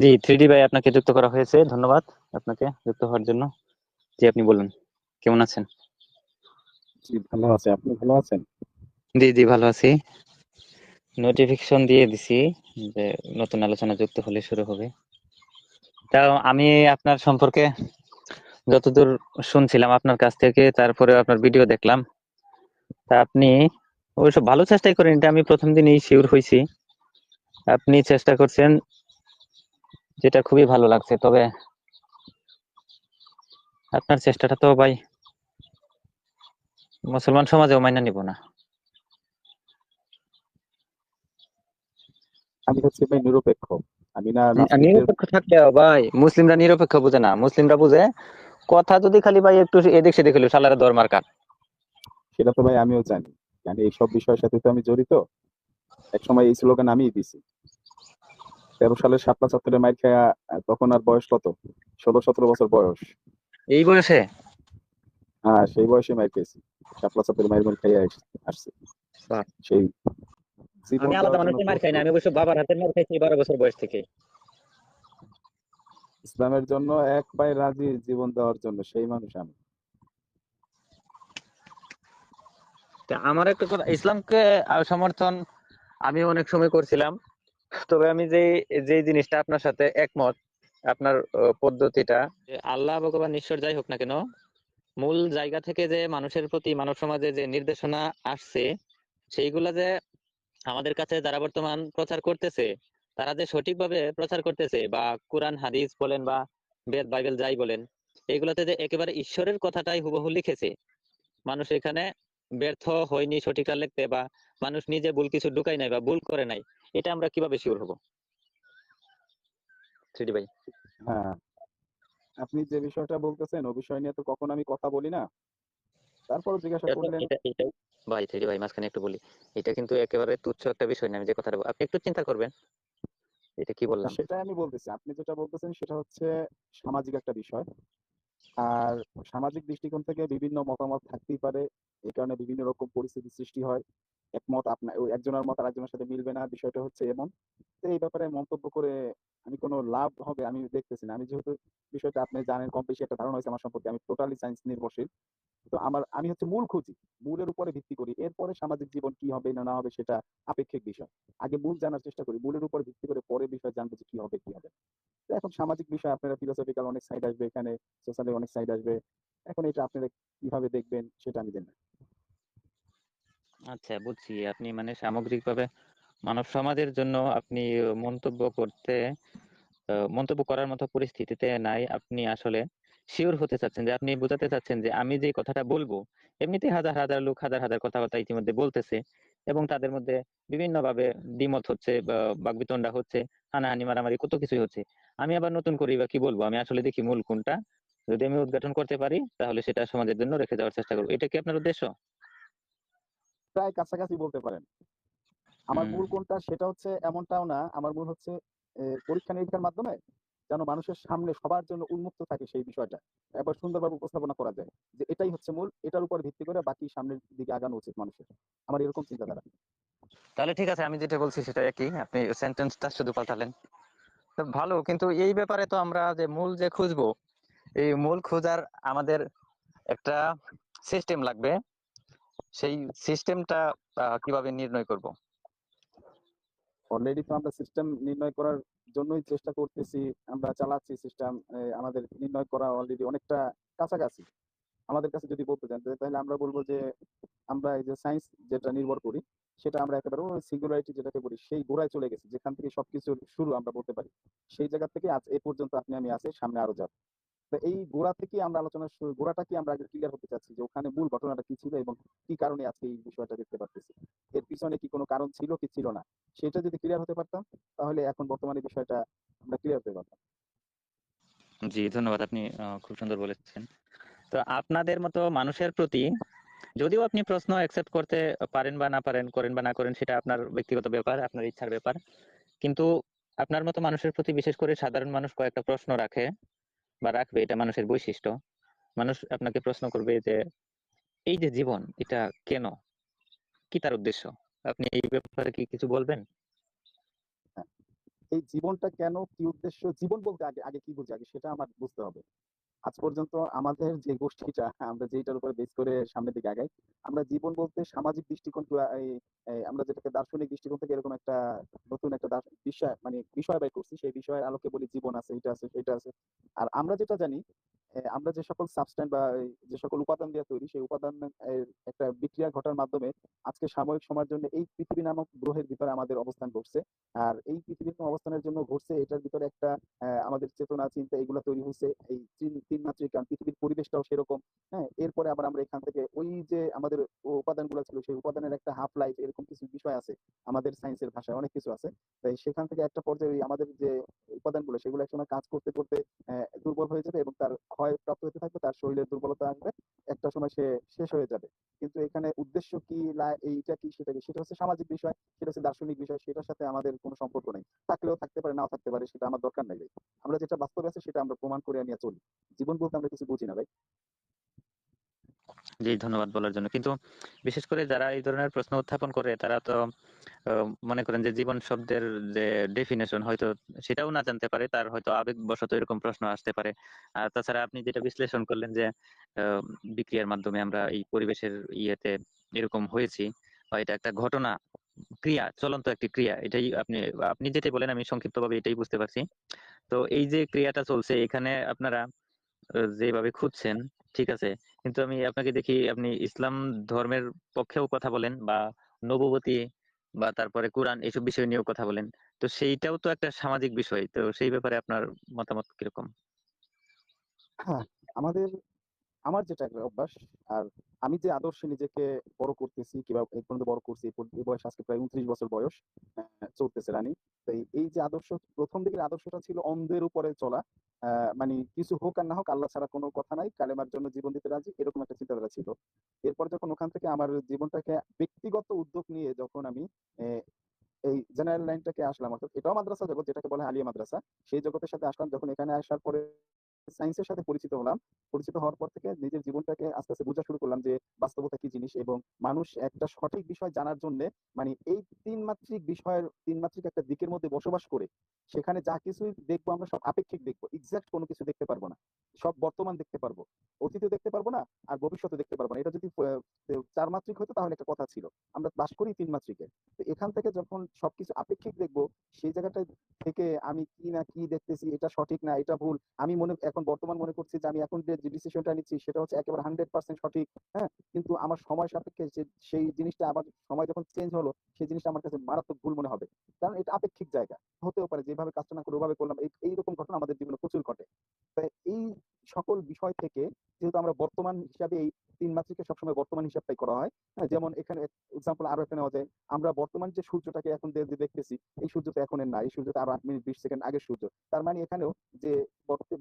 জি three ভাই আপনাকে যুক্ত করা হয়েছে ধন্যবাদ আপনাকে যুক্ত হওয়ার জন্য। জি আপনি বলুন কেমন আছেন? জি ভালো আছে। আপনি ভালো আছেন? জি জি ভালো আছি। নোটিফিকেশন দিয়ে দিছি যে নতুন আলোচনা যুক্ত হলে শুরু হবে। তাও আমি আপনার সম্পর্কে যতদূর শুনছিলাম আপনার কাছ থেকে তারপরে আপনার ভিডিও দেখলাম। তা আপনি অবশ্য ভালো চেষ্টাই করেন এটা আমি প্রথম দিনই শিওর হয়েছি। আপনি চেষ্টা করছেন যেটা খুবই ভালো লাগছে তবে আপনার চেষ্টাটা তো ভাই মুসলমান সমাজেও মাইনা নিব না। আমি হচ্ছে ভাই নিরপেক্ষ। আমি না নিরপেক্ষ থাকলে ভাই। মুসলিমরা নিরপেক্ষ বুঝে না মুসলিমরা বুঝে কথা যদি খালি ভাই একটু এদিক সেদিক হলো সালারে দরমার কাট সেটা তো ভাই আমিও জানি। মানে এইসব বিষয়ের সাথে তো আমি জড়িত। এক সময় এই স্লোগান আমিই দিছি। তেরো সালের শাপলা চত্বরে মাইর খায়া তখন আর বয়স কত? ষোলো সতেরো বছর বয়স। এই বয়সে? হ্যাঁ সেই বয়সে মাইর খেয়েছি শাপলা চত্বরে মাইর মাইর খাইয়া আস- আসছি। সেই আমি আলাদা মানুষের মার খাই না আমি অবশ্য বাবার হাতের মার খাইছি বারো বছর বয়স থেকে। ইসলামের জন্য এক পায়ে রাজি জীবন দেওয়ার জন্য সেই মানুষ আমি। আমার একটা কথা ইসলামকে সমর্থন আমি অনেক সময় করছিলাম। তবে আমি যে যে জিনিসটা আপনার সাথে একমত, আপনার পদ্ধতিটা। আল্লাহ, ভগবান, ঈশ্বর যাই হোক না কেন, মূল জায়গা থেকে যে মানুষের প্রতি, মানব সমাজে যে নির্দেশনা আসছে, সেইগুলা যে আমাদের কাছে যারা বর্তমান প্রচার করতেছে, তারা যে সঠিকভাবে প্রচার করতেছে, বা কোরআন, হাদিস বলেন বা বেদ, বাইবেল যাই বলেন এইগুলাতে যে একেবারে ঈশ্বরের কথাটাই হুবহু লিখেছে। মানুষ এখানে ব্যর্থ হয়নি সঠিকটা লিখতে, বা মানুষ নিজে ভুল কিছু ঢুকাই নাই বা ভুল করে নাই। এটা আমরা কীভাবে শিওর হব? থ্রিডি ভাই। হ্যাঁ। আপনি যে বিষয়টা বলতেছেন ও বিষয় নিয়ে তো কখনো আমি কথা বলি না। তারপরও জিজ্ঞাসা করলেন। ভাই থ্রিডি ভাই মাঝখানে একটু বলি। এটা কিন্তু একেবারে তুচ্ছ একটা বিষয় না আমি যে কথাটা আপনি একটু চিন্তা করবেন। এটা কি বললাম? সেটাই আমি বলতেছি। আপনি যেটা বলতেছেন সেটা হচ্ছে সামাজিক একটা বিষয়। আর সামাজিক দৃষ্টিকোণ থেকে বিভিন্ন মতামত থাকতেই পারে। এই কারণে বিভিন্ন রকম পরিস্থিতি সৃষ্টি হয়। একমত আপনার ওই একজনের মত আরেকজনের সাথে মিলবে না, বিষয়টা হচ্ছে এমন। তো এই ব্যাপারে মন্তব্য করে আমি কোনো লাভ হবে আমি দেখতেছি না। আমি যেহেতু বিষয়টা আপনি জানেন, কম বেশি একটা ধারণা হয়েছে আমার সম্পর্কে, আমি টোটালি সায়েন্স নির্ভরশীল। তো আমার, আমি হচ্ছে মূল খুঁজি, মূলের উপরে ভিত্তি করি। এরপরে সামাজিক জীবন কি হবে না না হবে সেটা আপেক্ষিক বিষয়। আগে মূল জানার চেষ্টা করি, মূলের উপর ভিত্তি করে পরে বিষয় জানব যে কি হবে কি হবে। তো এখন সামাজিক বিষয়, আপনারা ফিলোসফিক্যাল অনেক সাইড আসবে, এখানে সোশ্যালি অনেক সাইড আসবে। এখন এটা আপনারা কীভাবে দেখবেন সেটা আমি জানি না। আচ্ছা বুঝছি। আপনি মানে সামগ্রিকভাবে মানব সমাজের জন্য আপনি মন্তব্য করতে মন্তব্য করার মতো পরিস্থিতিতে নাই। আপনি আসলে শিওর হতে চাচ্ছেন যে, আপনি বোঝাতে চাচ্ছেন যে, আমি যে কথাটা বলব, এমনিতে হাজার হাজার লোক হাজার হাজার কথাবার্তা ইতিমধ্যে বলতেছে এবং তাদের মধ্যে বিভিন্ন ভাবে দ্বিমত হচ্ছে বা বাকবিতণ্ডা হচ্ছে, হানাহানি, মারামারি কত কিছুই হচ্ছে। আমি আবার নতুন করি বা কি বলব? আমি আসলে দেখি মূল কোনটা। যদি আমি উদ্ঘাটন করতে পারি, তাহলে সেটা সমাজের জন্য রেখে যাওয়ার চেষ্টা করব। এটা কি আপনার উদ্দেশ্য? প্রায় কাছাকাছি বলতে পারেন। আমার মূল কোনটা সেটা হচ্ছে এমনটাও না আমার মূল হচ্ছে পরীক্ষা নিরীক্ষার মাধ্যমে যেন মানুষের সামনে সবার জন্য উন্মুক্ত থাকে সেই বিষয়টা। এবার সুন্দরভাবে উপস্থাপনা করা যায় যে এটাই হচ্ছে মূল এটার উপর ভিত্তি করে বাকি সামনের দিকে আগানো উচিত মানুষের। আমার এরকম চিন্তাধারা। তাহলে ঠিক আছে আমি যেটা বলছি সেটা একই। আপনি সেন্টেন্সটা শুধু পাল্টালেন। ভালো কিন্তু এই ব্যাপারে তো আমরা যে মূল যে খুঁজবো এই মূল খোঁজার আমাদের একটা সিস্টেম লাগবে। সেই সিস্টেমটা কীভাবে নির্ণয় করব? অলরেডি তো আমরা সিস্টেম নির্ণয় করার জন্যই চেষ্টা করতেছি। আমরা চালাচ্ছি সিস্টেম আমাদের নির্ণয় করা অলরেডি অনেকটা কাছাকাছি। আমাদের কাছে যদি বলতে চান, তাহলে আমরা বলব যে, আমরা এই যে সায়েন্স যেটা নির্ভর করি, সেটা আমরা একেবারে সিঙ্গুলারিটি যেটাকে বলি, সেই গোড়ায় চলে গেছি। যেখান থেকে সবকিছু শুরু আমরা বলতে পারি। সেই জায়গা থেকে আজ এ পর্যন্ত আপনি আমি আছি, সামনে আরও যাব। তো এই গোড়া থেকে আমরা আলোচনা গোড়াটা কি আমরা আগে ক্লিয়ার হতে চাচ্ছি যে ওখানে মূল ঘটনাটা কি ছিল এবং কি কারণে আজকে এই বিষয়টা দেখতে পাচ্ছি এর পিছনে কি কোনো কারণ ছিল কি ছিল না? সেটা যদি ক্লিয়ার হতে পারতাম, তাহলে এখন বর্তমানে বিষয়টা আমরা ক্লিয়ার হতে পারতাম। জি, ধন্যবাদ, আপনি খুব সুন্দর বলেছেন। তো আপনাদের মতো মানুষের প্রতি যদিও আপনি প্রশ্ন অ্যাকসেপ্ট করতে পারেন বা না পারেন, করেন বা না করেন, সেটা আপনার ব্যক্তিগত ব্যাপার, আপনার ইচ্ছার ব্যাপার। কিন্তু আপনার মতো মানুষের প্রতি বিশেষ করে সাধারণ মানুষ কয়েকটা প্রশ্ন রাখে। বা রাখবে, এটা মানুষের বৈশিষ্ট্য। মানুষ আপনাকে প্রশ্ন করবে যে, এই যে জীবন, এটা কেন? কি তার উদ্দেশ্য? আপনি এই ব্যাপারে কি কিছু বলবেন? এই জীবনটা কেন? কি উদ্দেশ্য? জীবন বলতে আগে আগে কি বুঝি আগে সেটা আমার বুঝতে হবে। আজ পর্যন্ত আমাদের যে গোষ্ঠীটা, আমরা যেটার উপরে বেস করে সামনের দিকে আগাই, আমরা জীবন বলতে সামাজিক দৃষ্টিকোণ আমরা যেটাকে দার্শনিক দৃষ্টিকোণ থেকে এরকম একটা নতুন একটা বিষয় মানে বিষয় বাই করছি, সেই বিষয়ের আলোকে বলি জীবন আছে, এটা আছে, সেটা আছে। আর আমরা যেটা জানি আমরা যে সকল সাবস্ট্যান্ট বা যে সকল উপাদান দিয়ে তৈরি, সেই উপাদান একটা বিক্রিয়া ঘটার মাধ্যমে আজকে সাময়িক সময়ের জন্য এই পৃথিবী নামক গ্রহের ভিতরে আমাদের অবস্থান ঘটছে। আর এই পৃথিবীর অবস্থানের জন্য ঘটছে, এটার ভিতরে একটা আমাদের চেতনা, চিন্তা এগুলো তৈরি হয়েছে এই তিন- মাত্রিক কারণ পৃথিবীর পরিবেশটাও সেরকম হ্যাঁ? এরপরে আবার আমরা এখান থেকে ওই যে আমাদের উপাদানগুলো ছিল, সেই উপাদানের একটা হাফ লাইফ এরকম কিছু বিষয় আছে আমাদের সায়েন্সের ভাষায়, অনেক কিছু আছে। তাই সেখান থেকে একটা পর্যায়ে আমাদের যে উপাদানগুলো, সেগুলো একসময় কাজ করতে করতে দুর্বল হয়ে যাবে এবং তার ক্ষয় প্রাপ্ত হতে থাকবে, তার শরীরের দুর্বলতা আসবে একটা সময় সে শেষ হয়ে যাবে। কিন্তু এখানে উদ্দেশ্য কি এইটা কি, সেটা কি? সেটা হচ্ছে সামাজিক বিষয়, সেটা হচ্ছে দার্শনিক বিষয়, সেটার সাথে আমাদের কোনো সম্পর্ক নেই। থাকলেও থাকতে পারে, নাও থাকতে পারে, সেটা আমার দরকার নেই। আমরা যেটা বাস্তবে আছে, সেটা আমরা প্রমাণ করে নিয়ে চলি। জীবন বলতে আমরা কিছু বুঝি না ভাই। জি, ধন্যবাদ বলার জন্য। কিন্তু বিশেষ করে যারা এই ধরনের প্রশ্ন উত্থাপন করে, তারা তো মনে করেন যে জীবন শব্দের যে ডেফিনেশন হয়তো সেটাও না জানতে পারে, তার হয়তো আবেগবশত এরকম প্রশ্ন আসতে পারে। আর তাছাড়া আপনি যেটা বিশ্লেষণ করলেন যে বিক্রিয়ার মাধ্যমে আমরা এই পরিবেশের ইয়েতে এরকম হয়েছি বা এটা একটা ঘটনা, ক্রিয়া, চলন্ত একটি ক্রিয়া, এটাই আপনি আপনি যেটা বলেন আমি সংক্ষিপ্তভাবে এটাই বুঝতে পারছি। তো এই যে ক্রিয়াটা চলছে, এখানে আপনারা যেভাবে খুঁজছেন, ঠিক আছে কিন্তু আমি আপনাকে দেখি আপনি ইসলাম ধর্মের পক্ষেও কথা বলেন বা নবুবতী বা তারপরে কোরআন এইসব বিষয় নিয়েও কথা বলেন। তো সেইটাও তো একটা সামাজিক বিষয়। তো সেই ব্যাপারে আপনার মতামত কীরকম? হ্যাঁ আমাদের আমার যেটা অভ্যাস, আর আমি যে আদর্শে নিজেকে বড় করতেছি, কিংবা, এই পর্যন্ত বড় করছি, এই বয়স আজকে প্রায় উনত্রিশ বছর বয়স চলতেছে রানি। তো এই- যে আদর্শ, প্রথম দিকের আদর্শটা ছিল অন্ধের উপরে চলা মানে কিছু হোক আর না হোক, আল্লাহ ছাড়া কোনো কথা নাই, কালেমার জন্য জীবন দিতে রাজি, এরকম একটা চিন্তাধারা ছিল। এরপর যখন ওখান থেকে আমার জীবনটাকে ব্যক্তিগত উদ্যোগ নিয়ে যখন আমি এই জেনারেল লাইনটাকে আসলাম, অর্থাৎ এটাও মাদ্রাসা জগৎ, যেটাকে বলে আলিয়া মাদ্রাসা, সেই জগতের সাথে আসলাম। যখন এখানে আসার পরে সায়েন্সের সাথে পরিচিত হলাম। পরিচিত হওয়ার পর থেকে নিজের জীবনটাকে আস্তে আস্তে বোঝা শুরু করলাম যে বাস্তবতা কি জিনিস এবং মানুষ একটা সঠিক বিষয় জানার জন্য মানে এই তিন মাত্রিক বিষয়ের তিন মাত্রিক একটা দিকের মধ্যে বসবাস করে সেখানে যা কিছুই দেখব আমরা সব আপেক্ষিক দেখব। এক্সাক্ট কোনো কিছু দেখতে পারব না। সব বর্তমান দেখতে পারব। অতীতে দেখতে পারব না আর ভবিষ্যতে দেখতে পারব না। এটা যদি চার মাত্রিক হতো তাহলে একটা কথা ছিল। আমরা বাস করি তিন মাত্রিকে। তো এখান থেকে যখন সবকিছু আপেক্ষিক দেখব, সেই জায়গাটা থেকে আমি কি না কি দেখতেছি, এটা সঠিক না, এটা ভুল, আমি মনে এখন বর্তমান মনে করছি যে আমি এখন যে ডিসিশনটা নিচ্ছি সেটা হচ্ছে একেবারে হান্ড্রেড পার্সেন্ট সঠিক হ্যাঁ? কিন্তু আমার সময় সাপেক্ষে সেই জিনিসটা আবার সময় যখন চেঞ্জ হলো, সেই জিনিসটা আমার কাছে মারাত্মক ভুল মনে হবে। কারণ এটা আপেক্ষিক জায়গা। হতেও পারে যেভাবে কাজটা না করে ওভাবে করলাম, এই এইরকম ঘটনা আমাদের জীবনে প্রচুর ঘটে। তাই এই সকল বিষয় থেকে যেহেতু আমরা বর্তমান হিসাবে এই তিন মাত্রিকে সবসময় বর্তমান হিসাবটাই করা হয়। হ্যাঁ, যেমন এখানে এক্সাম্পল আরও একটা নেওয়া আমরা বর্তমান যে সূর্যটাকে এখন দেখতেছি এই সূর্য তো এখন না এই সূর্যটা আরও আট মিনিট বিশ সেকেন্ড আগের সূর্য। তার মানে এখানেও যে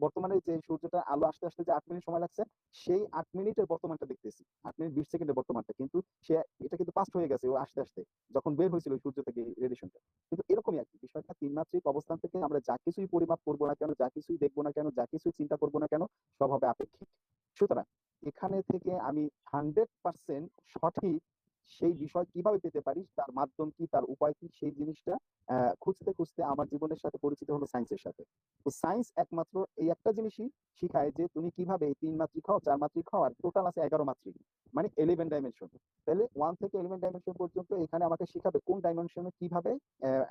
বর্তমানে যে সূর্যটা আলো আসতে আসতে যে আট মিনিট সময় লাগছে সেই আট মিনিটের বর্তমানটা দেখতেছি। আট মিনিট বিশ সেকেন্ডের বর্তমানটা। কিন্তু সে এটা কিন্তু পাস্ট হয়ে গেছে ও আসতে আসতে যখন বের হয়েছিল সূর্য থেকে রেডিয়েশনটা কিন্তু এরকমই আর কি বিষয়টা তিন মাত্রিক অবস্থান থেকে আমরা যা কিছুই পরিমাপ করব না কেন যা কিছুই দেখব না কেন যা কিছুই চিন্তা করব না কেন সব হবে আপেক্ষিক। সুতরাং এখানে থেকে আমি হান্ড্রেড পার্সেন্ট সঠিক সেই বিষয় কীভাবে পেতে পারি, তার মাধ্যম কি, তার উপায় কি, সেই জিনিসটা খুঁজতে খুঁজতে আমার জীবনের সাথে পরিচিত হলো সায়েন্সের সাথে। তো সায়েন্স একমাত্র এই একটা জিনিসই শিখায় যে তুমি কীভাবে তিন মাত্রিক হও চার মাত্রিক হও আর টোটাল আছে এগারো মাত্রিক। মানে ইলেভেন ডাইমেনশন তাহলে ওয়ান থেকে ইলেভেন ডাইমেনশন পর্যন্ত এখানে আমাকে শিখাবে কোন ডাইমেনশনে কীভাবে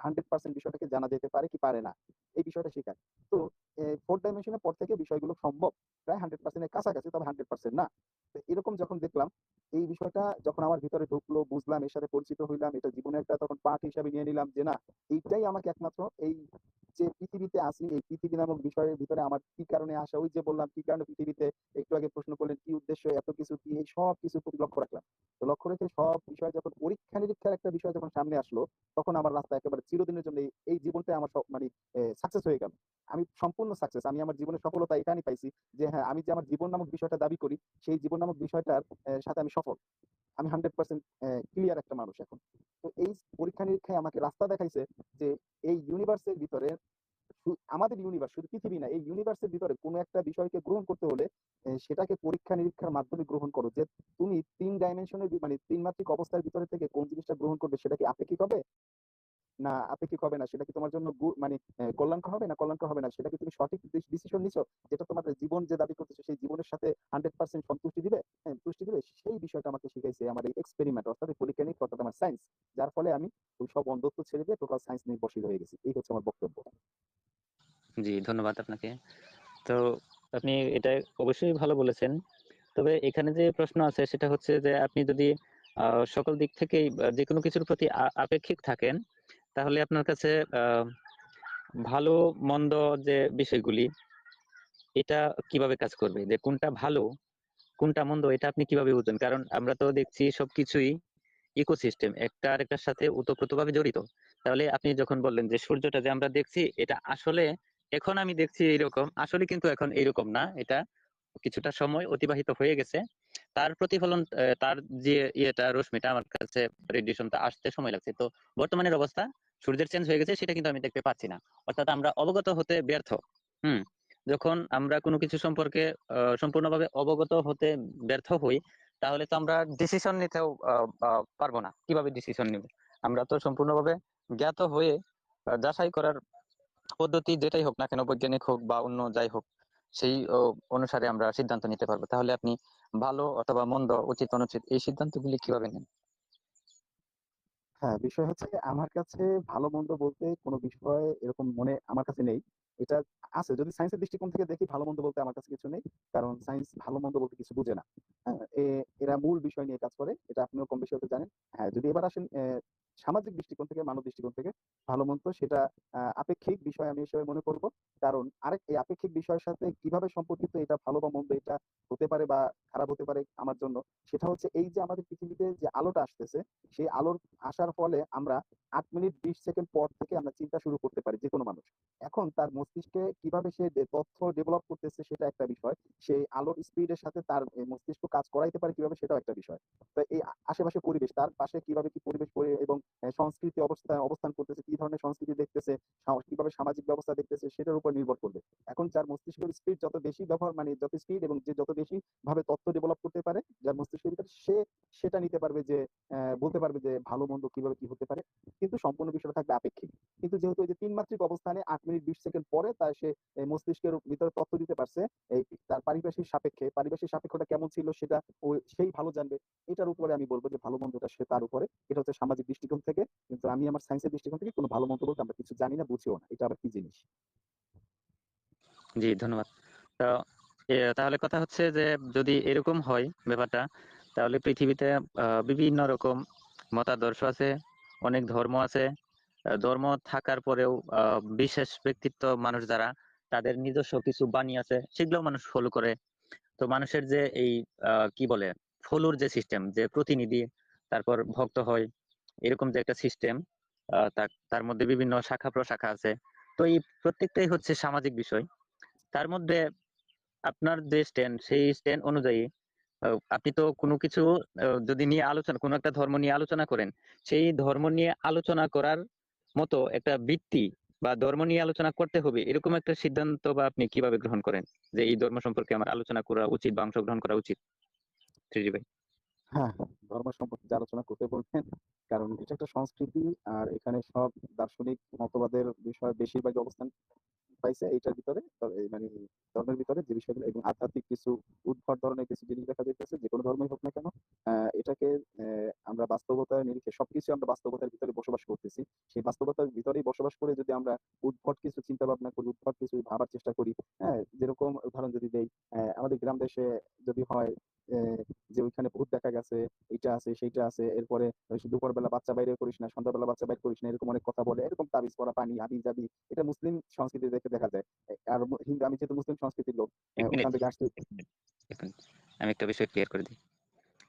হান্ড্রেড পার্সেন্ট বিষয়টাকে জানা যেতে পারে কি পারে না। এই বিষয়টা শেখায়। তো ফোর্থ ডাইমেনশনের পর থেকে বিষয়গুলো সম্ভব। প্রায় হান্ড্রেড পার্সেন্টের কাছাকাছি, তবে হান্ড্রেড পার্সেন্ট না। তো এরকম যখন দেখলাম, এই বিষয়টা যখন আমার ভিতরে ঢুকলো, বুঝলাম, এর সাথে পরিচিত হইলাম, এটা জীবনের একটা তখন পাঠ হিসাবে নিয়ে নিলাম যে না, এইটাই আমাকে একমাত্র এই যে পৃথিবীতে আসি, এই পৃথিবী নামক বিষয়ের ভিতরে আমার কি কারণে আসা ওই যে বললাম, কি কারণে পৃথিবীতে একটু আগে প্রশ্ন করলেন, কি উদ্দেশ্য, এত কিছু কি, এই সব কিছু প্রতি লক্ষ্য রাখলাম। তো লক্ষ্য রেখে সব বিষয় যখন পরীক্ষা নিরীক্ষার একটা বিষয় যখন সামনে আসলো, তখন আমার রাস্তা একেবারে চিরদিনের জন্য এই- জীবনটা আমার মানে সাকসেস হয়ে গেল। আমি সম্পূর্ণ সাকসেস আমি আমার জীবনের সফলতা এখানেই পাইছি যে হ্যাঁ আমি যে আমার জীবন নামক বিষয়টা দাবি করি, সেই জীবন নামক বিষয়টার সাথে আমি সফল। আমি হান্ড্রেড পার্সেন্ট ক্লিয়ার একটা মানুষ এখন। তো এই পরীক্ষা নিরীক্ষায় আমাকে রাস্তা দেখাইছে যে, এই ইউনিভার্সের ভিতরে আমাদের ইউনিভার্স শুধু পৃথিবী না এই ইউনিভার্সের ভিতরে কোনো একটা বিষয়কে গ্রহণ করতে হলে সেটাকে পরীক্ষা নিরীক্ষার মাধ্যমে গ্রহণ করো। যে তুমি তিন ডাইমেনশনের মানে তিন মাত্রিক অবস্থার ভিতরে থেকে কোন জিনিসটা গ্রহণ করবে সেটা কি আপেক্ষিক হবে? না আপেক্ষিক হবে না সেটা কি তোমার জন্য মানে কল্যাণকর হবে না কল্যাণকর হবে না? সেটা কি তুমি সঠিক ডিসিশন নিছো? যেটা তোমার জীবন যে দাবি করতেছো সেই জীবনের সাথে হান্ড্রেড পার্সেন্ট সন্তুষ্টি দিবে হ্যাঁ, তুষ্টি দিবে সেই বিষয়টা আমাকে শিখাইছে আমার এই এক্সপেরিমেন্ট অর্থাৎ পরীক্ষা নিরীক্ষা অর্থাৎ আমার সায়েন্স যার ফলে আমি ওই সব অন্ধত্ব ছেড়ে দিয়ে টোটাল সায়েন্স নির্ভরশীল হয়ে গেছি। এই হচ্ছে আমার বক্তব্য। জি ধন্যবাদ আপনাকে। তো আপনি এটা অবশ্যই ভালো বলেছেন। তবে এখানে যে প্রশ্ন আছে সেটা হচ্ছে যে আপনি যদি সকল দিক আহ, যে কোনো কিছুর প্রতি আপেক্ষিক থাকেন তাহলে আপনার কাছে ভালো মন্দ যে বিষয়গুলি এটা কীভাবে কাজ করবে? যে কোনটা ভালো কোনটা মন্দ এটা আপনি কীভাবে বুঝবেন? কারণ আমরা তো দেখছি সবকিছুই ইকোসিস্টেম একটা আরেকটার সাথে ওতপ্রোতভাবে জড়িত। তাহলে আপনি যখন বললেন যে সূর্যটা যে আমরা দেখছি এটা আসলে এখন আমি দেখছি এরকম আসলে কিন্তু এখন এরকম না। এটা কিছুটা সময় অতিবাহিত হয়ে গেছে। তার প্রতিফলন তার যে ইয়েটা, রশ্মিটা আমার কাছে রেডিয়েশনটা আসতে সময় লাগছে। তো বর্তমানের অবস্থা, সূর্যের চেঞ্জ হয়ে গেছে, সেটা কিন্তু আমি দেখতে পাচ্ছি না। অর্থাৎ আমরা অবগত হতে ব্যর্থ, হুম? যখন আমরা কোনো কিছু সম্পর্কে সম্পূর্ণভাবে অবগত হতে ব্যর্থ হই, তাহলে তো আমরা ডিসিশন নিতেও পারব না। কীভাবে ডিসিশন নিব? আমরা তো সম্পূর্ণভাবে জ্ঞাত হয়ে যাচাই করার পদ্ধতি যেটাই হোক না কেন বৈজ্ঞানিক হোক বা অন্য যাই হোক সেই অনুসারে আমরা সিদ্ধান্ত নিতে পারব। তাহলে আপনি ভালো অথবা মন্দ উচিত অনুচিত এই সিদ্ধান্তগুলি কীভাবে নেন? হ্যাঁ বিষয় হচ্ছে আমার কাছে ভালো মন্দ বলতে কোনো বিষয় এরকম মনে আমার কাছে নেই। এটা আছে যদি সায়েন্সের দৃষ্টিকোণ থেকে দেখি ভালো মন্দ বলতে আমার কাছে কিছু নেই কারণ সায়েন্স ভালো মন্দ বলতে কিছু বুঝে না। হ্যাঁ, এরা মূল বিষয় নিয়ে কাজ করে এটা আপনিও কম বেশি জানেন। হ্যাঁ যদি এবার আসেন সামাজিক দৃষ্টিকোণ থেকে, মানব দৃষ্টিকোণ থেকে ভালো মন্দ সেটা আপেক্ষিক বিষয় আমি হিসেবে মনে করব। কারণ আরেক, এই আপেক্ষিক বিষয়ের সাথে কীভাবে সম্পর্কিত এটা ভালো বা মন্দ এটা হতে পারে বা খারাপ হতে পারে আমার জন্য, সেটা হচ্ছে এই যে আমাদের পৃথিবীতে যে আলোটা আসতেছে, সেই আলোর আসার ফলে আমরা আট মিনিট বিশ সেকেন্ড পর থেকে আমরা চিন্তা শুরু করতে পারি যে কোনো মানুষ। এখন তার মস্তিষ্কে কীভাবে সে তথ্য ডেভেলপ করতেছে সেটা একটা বিষয়, সেই আলোর স্পিডের সাথে তার মস্তিষ্ক কাজ করাইতে পারে কীভাবে সেটাও একটা বিষয়। তো এই আশেপাশে পরিবেশ, তার পাশে কীভাবে কি পরিবেশ পরি- এবং সংস্কৃতি অবস্থা, অবস্থান করতেছে, কি ধরনের সংস্কৃতি দেখতেছে কীভাবে সামাজিক ব্যবস্থা দেখতেছে, সেটার উপর নির্ভর করবে। এখন যার মস্তিষ্কের স্পিড যত বেশি ব্যবহার মানে যত স্পিড এবং যে যত বেশি ভাবে তথ্য ডেভেলপ করতে পারে, যার মস্তিষ্কের ভিতরে সে সেটা নিতে পারবে যে বলতে পারবে যে ভালো, মন্দ কীভাবে কি হতে পারে। কিন্তু সম্পূর্ণ বিষয়টা থাকবে আপেক্ষিক। কিন্তু যেহেতু এই যে তিন মাত্রিক অবস্থানে আট মিনিট বিশ সেকেন্ড পরে তার সে মস্তিষ্কের ভিতরে তথ্য দিতে পারছে, এই তার পারিপার্শ্বিক সাপেক্ষে, পারিপার্শ্বিক সাপেক্ষটা কেমন ছিল সেটা ও সেই ভালো জানবে, এটার উপরে আমি বলব যে ভালো, মন্দটা সে তার উপরে, এটা হচ্ছে সামাজিক দৃষ্টিকোণ থেকে, কিন্তু আমি আমার সায়েন্সের দৃষ্টিকোণ থেকে কোনো ভালো মন্দ বলতে আমরা কিছু জানি না, বুঝিও না। এটা আবার কি জিনিস? জি, ধন্যবাদ। তো তাহলে কথা হচ্ছে যে, যদি এরকম হয় ব্যাপারটা, তাহলে পৃথিবীতে বিভিন্ন রকম মতাদর্শ আছে, অনেক ধর্ম আছে। ধর্ম থাকার পরেও বিশেষ ব্যক্তিত্ব মানুষ যারা, তাদের নিজস্ব কিছু বাণী আছে, সেগুলো মানুষ ফলো করে। তো মানুষের যে এই কি বলে ফলোর যে সিস্টেম যে প্রতিনিধি, তারপর ভক্ত হয় এরকম যে একটা সিস্টেম তার মধ্যে বিভিন্ন শাখা প্রশাখা আছে। তো এই প্রত্যেকটাই হচ্ছে সামাজিক বিষয়। তার মধ্যে আপনার যে স্ট্যান্ড সেই স্ট্যান্ড অনুযায়ী আপনি তো কোনো কিছু যদি নিয়ে আলোচনা, কোনো একটা ধর্ম নিয়ে আলোচনা করেন, সেই ধর্ম নিয়ে আলোচনা করার মতো একটা ভিত্তি বা ধর্ম নিয়ে আলোচনা করতে হবে, এরকম একটা সিদ্ধান্ত বা আপনি কীভাবে গ্রহণ করেন? যে এই ধর্ম সম্পর্কে আমার আলোচনা করা উচিত বা অংশগ্রহণ করা উচিত। ভাই। হ্যাঁ ধর্ম সম্পর্কে আলোচনা করতে বলছেন, কারণ এটা একটা সংস্কৃতি আর এখানে সব দার্শনিক মতবাদের বিষয় বেশিরভাগ অবস্থান পাইছে এইটার ভিতরে। মানে ধর্মের ভিতরে যে বিষয়গুলো এবং আধ্যাত্মিক কিছু উদ্ভট ধরনের কিছু জিনিস দেখা যাইতেছে, যে কোনো ধর্মই হোক না কেন এটাকে আমরা বাস্তবতার নিরিখে সবকিছু আমরা বাস্তবতার ভিতরে বসবাস করতেছি। সেই বাস্তবতার ভিতরেই বসবাস করে যদি আমরা উদ্ভট কিছু চিন্তা ভাবনা করি, উদ্ভট কিছু ভাবার চেষ্টা করি হ্যাঁ যেরকম উদাহরণ যদি দেই আমাদের গ্রাম দেশে যদি হয় ওইখানে ভূত দেখা গেছে এইটা আছে সেইটা আছে এরপরে দুপুর বেলা বাচ্চা বাইরে করিস না সন্ধ্যাবেলা বাচ্চা বাইরে করিস না এরকম অনেক কথা বলে এরকম তাবিজ পরা পানি হাবি জাবি এটা মুসলিম সংস্কৃতি দেখে দেখা যায়। আর হিন্দু আমি যেহেতু মুসলিম সংস্কৃতির লোক ওখান থেকে আসতে। আমি একটা বিষয় ক্লিয়ার করে দিই।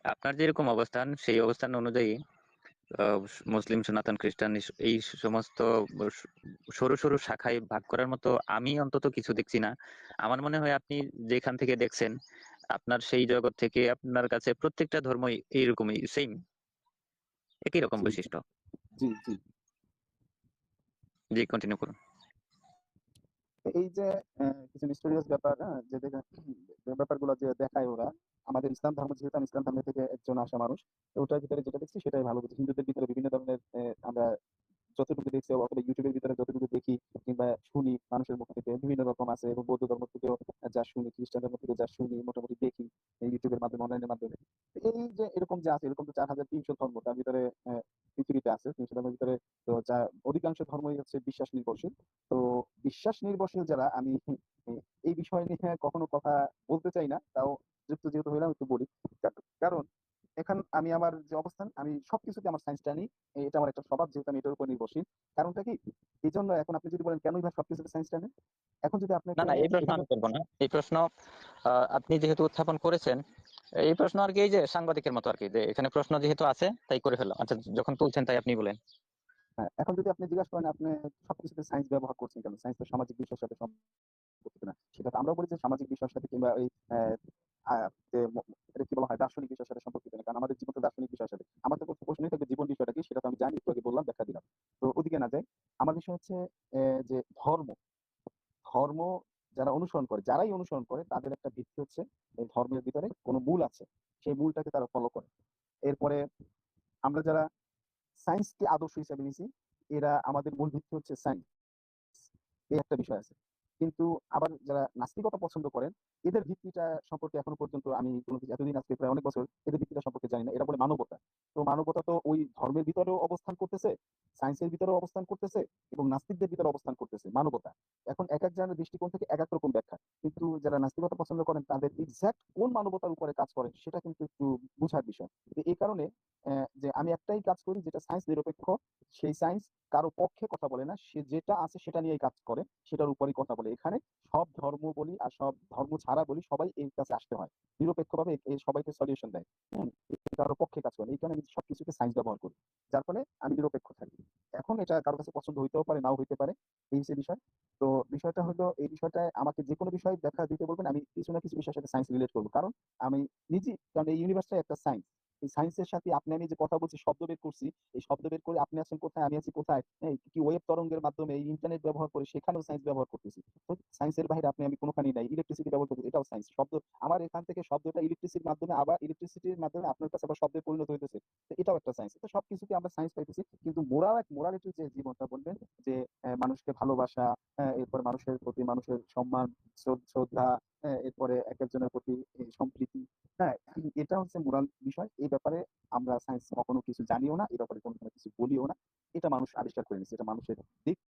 আপনার যেরকম অবস্থান সেই অবস্থান অনুযায়ী আহ, মুসলিম সনাতন খ্রিস্টান এই সমস্ত সরু সরু শাখায় ভাগ করার মতো আমি অন্তত কিছু দেখছি না। আমার মনে হয় আপনি যেখান থেকে দেখছেন আপনার সেই জগৎ থেকে আপনার কাছে প্রত্যেকটা ধর্মই এইরকমই সেম একই রকম বৈশিষ্ট্য? জি জি। জি কন্টিনিউ করুন। এই যে কিছু মিস্টেরিয়াস ব্যাপার হ্যাঁ, যে ব্যাপারগুলো যে দেখায় ওরা আমাদের ইসলাম ধর্ম যেহেতু আমি ইসলাম ধর্ম থেকে একজন আসা মানুষ ওটার ভিতরে যেটা দেখছি সেটাই ভালো হিন্দুদের ভিতরে বিভিন্ন ধরনের আমরা যতটুকু দেখছি, অথবা ইউটিউবের ভিতরে যতটুকু দেখি কিংবা শুনি, মানুষের মুখ থেকে বিভিন্ন রকম আছে এবং বৌদ্ধ ধর্ম থেকেও যা শুনি, খ্রিস্টান ধর্ম থেকে যা শুনি, মোটামুটি দেখি এই ইউটিউবের মাধ্যমে অনলাইনের মাধ্যমে। এই যে এরকম যে আছে, এরকম তো চার হাজার তিনশো ধর্ম, তার ভিতরে পৃথিবীতে আছে, তিনশো ধর্মের ভিতরে। তো যা অধিকাংশ ধর্মই হচ্ছে বিশ্বাস নির্ভরশীল। তো বিশ্বাস নির্ভরশীল যারা, আমি এই বিষয় নিয়ে কখনো কথা বলতে চাই না, তাও যুক্ত যেহেতু হইলাম, একটু বলি। কারণ এখন আমি আমার যে অবস্থান আমি সবকিছুতে আমার সায়েন্সটা নিই। এটা আমার একটা স্বভাব যেহেতু আমি এটার উপর নির্ভরশীল। কারণটা কি? এই জন্য এখন আপনি যদি বলেন কেনই ভাই সবকিছুতে সায়েন্সটা নেন এখন যদি আপনি না না এই প্রশ্ন আমি করব না। এই প্রশ্ন আপনি যেহেতু উত্থাপন করেছেন এই প্রশ্ন আর কি এই যে সাংবাদিকের মতো আর কি যে এখানে প্রশ্ন যেহেতু আছে তাই করে ফেললাম। আচ্ছা যখন তুলছেন তাই আপনি বলেন। হ্যাঁ, এখন যদি আপনি জিজ্ঞাসা করেন আপনি সবকিছুতে সায়েন্স ব্যবহার করছেন কেন? সায়েন্স তো সামাজিক বিষয়ের সাথে সম্পর্কিত না। সেটা তো আমরাও বলি যে সামাজিক বিষয়ের সাথে কিংবা ওই কি বলা হয়, দার্শনিক বিষয়ের সাথে সম্পর্কিত না। কারণ আমাদের জীবন তো দার্শনিক বিষয়ের সাথে। আমার তো প্রশ্নই থাকবে জীবন বিষয়টা কি, সেটা তো আমি জানি একটু বললাম দেখা দিলাম। তো ওদিকে না যাই, আমার বিষয় হচ্ছে যে ধর্ম। ধর্ম যারা অনুসরণ করে, যারাই অনুসরণ করে, তাদের একটা ভিত্তি হচ্ছে এই ধর্মের ভিতরে কোনো মূল আছে। সেই মূলটাকে তারা ফলো করে। এরপরে আমরা যারা সায়েন্সকে আদর্শ হিসাবে নিয়েছি এরা আমাদের মূল ভিত্তি হচ্ছে সায়েন্স এই একটা বিষয় আছে। কিন্তু আবার যারা নাস্তিকতা পছন্দ করেন, এদের ভিত্তিটা সম্পর্কে এখনও পর্যন্ত আমি কোনো কিছু, এতদিন আজকে প্রায় অনেক বছর এদের ভিত্তিটা সম্পর্কে জানি না এরা বলে মানবতা। তো মানবতা তো ওই ধর্মের ভিতরেও অবস্থান করতেছে সায়েন্সের ভিতরেও অবস্থান করতেছে এবং নাস্তিকদের ভিতরে অবস্থান করতেছে, মানবতা। এখন এক এক জনের দৃষ্টিকোণ থেকে এক এক রকম ব্যাখ্যা। কিন্তু যারা নাস্তিকতা পছন্দ করেন, তাদের এক্সাক্ট কোন মানবতার উপরে কাজ করে, সেটা কিন্তু একটু বোঝার বিষয়। এই কারণে যে আমি একটাই কাজ করি, যেটা সায়েন্স নিরপেক্ষ সেই সায়েন্স কারও পক্ষে কথা বলে না, সে যেটা আছে সেটা নিয়েই কাজ করে, সেটার উপরই কথা বলে। এখানে সব ধর্ম বলি আর সব ধর্ম ছাড়া বলি সবাই এর কাছে আসতে হয়। নিরপেক্ষভাবে সবাইকে সলিউশন দেয়। কারও পক্ষে কাজ করে এই আমি সবকিছুতে সায়েন্স ব্যবহার করি। যার ফলে আমি নিরপেক্ষ থাকি। এখন এটা কারও কাছে পছন্দ হইতেও পারে, নাও হইতে পারে। এই হচ্ছে বিষয়। তো বিষয়টা হলো এই বিষয়টায় আমাকে যে কোনো বিষয় দেখা দিতে বলবেন, আমি কিছু না কিছু বিষয়ের সাথে সায়েন্স রিলেট করব। কারণ আমি নিজে, কারণ এই ইউনিভার্সটা একটা সায়েন্স এই সায়েন্সের সাথে আপনি আমি যে কথা বলছি শব্দ বের করছি এই শব্দ বের করে আপনি আছেন কোথায় আমি আছি কোথায় হ্যাঁ, কি ওয়েব তরঙ্গের মাধ্যমে এই ইন্টারনেট ব্যবহার করে সেখানেও সায়েন্স ব্যবহার করতেছি। সায়েন্সের বাইরে আপনি আমি কোনোখানেই নাই ইলেকট্রিসিটি ব্যবহার করতেছি এটাও সায়েন্স শব্দ আমার এখান থেকে শব্দটা ইলেকট্রিসিটির মাধ্যমে আবার ইলেকট্রিসিটির মাধ্যমে আপনার কাছে আবার শব্দে পরিণত হইতেছে এটাও একটা সায়েন্স তো সবকিছুতে আমরা সায়েন্স পাইতেছি কিন্তু মোরাল এক মোরালিটির যে জীবনটা বলবেন যে মানুষকে ভালোবাসা আহ, এরপর মানুষের প্রতি মানুষের সম্মান শ্রদ্ধা এরপরে এক একজনের প্রতি সম্প্রীতি হ্যাঁ এটা হচ্ছে মোরাল বিষয় এই ব্যাপারে আমরা সায়েন্স কখনো কিছু জানিও না, এ ব্যাপারে কোনো কিছু বলিও না। এটা মানুষ আবিষ্কার করে নিচ্ছে এটা মানুষের দিক